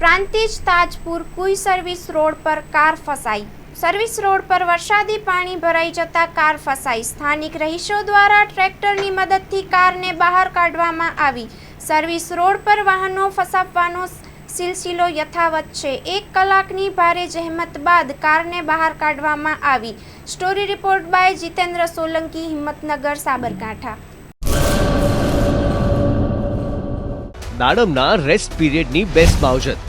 Prantij Tajpur કુઈ service road પર car ફસાઈ. Service road પર વરસાદી પાણી ભરાઈ જતા કાર ફસાઈ. સ્થાનિક રહીશો દ્વારા ટ્રેક્ટરની મદદથી કારને બહાર કાઢવામાં આવી. સર્વિસ રોડ પર વાહનો ફસાવવાનો સિલસિલો યથાવત છે. એક કલાકની ભારે જહેમત બાદ કારને બહાર કાઢવામાં આવી. Story report by Jitendra Solanki, Himmatnagar, Sabarkantha. દાડમના rest પીરિયડની બેસ્ટ માવજત